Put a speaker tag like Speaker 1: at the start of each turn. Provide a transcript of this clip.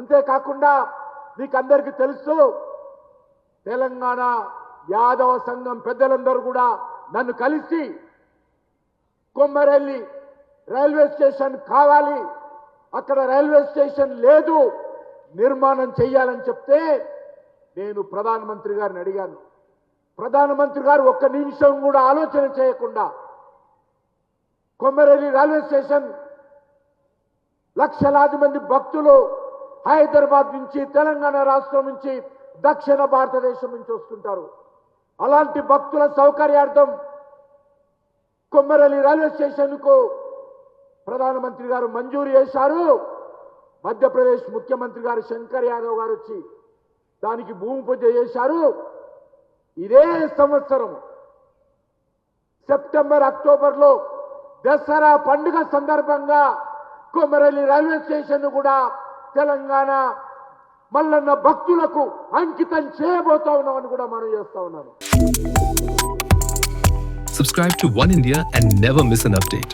Speaker 1: అంతేకాకుండా మీకు అందరికీ తెలుసు తెలంగాణ యాదవ సంఘం పెద్దలందరూ కూడా నన్ను కలిసి కొమ్మరెల్లి రైల్వే స్టేషన్ కావాలి. అక్కడ రైల్వే స్టేషన్ లేదు. నిర్మాణం చెయ్యాలని చెప్తే నేను ప్రధానమంత్రి గారిని అడిగాను. ప్రధానమంత్రి గారు ఒక్క నిమిషం కూడా ఆలోచన చేయకుండా కొమ్మరెల్లి రైల్వే స్టేషన్ లక్షలాది మంది భక్తులు హైదరాబాద్ నుంచి తెలంగాణ రాష్ట్రం నుంచి దక్షిణ భారతదేశం నుంచి వస్తుంటారు. అలాంటి భక్తుల సౌకర్యార్థం కొమ్మరలి రైల్వే స్టేషన్కు ప్రధానమంత్రి గారు మంజూరు చేశారు. మధ్యప్రదేశ్ ముఖ్యమంత్రి గారు శంకర్ యాదవ్ గారు వచ్చి దానికి భూమి పూజ చేశారు. ఇదే సంవత్సరం సెప్టెంబర్ అక్టోబర్లో దసరా పండుగ సందర్భంగా కొమరలి రైల్వే స్టేషన్ కూడా తెలంగాణ మల్లన్న భక్తులకు అంకితం చేయబోతా ఉన్నామని కూడా మనం చేస్తా ఉన్నాను
Speaker 2: Subscribe to One India and never miss an update.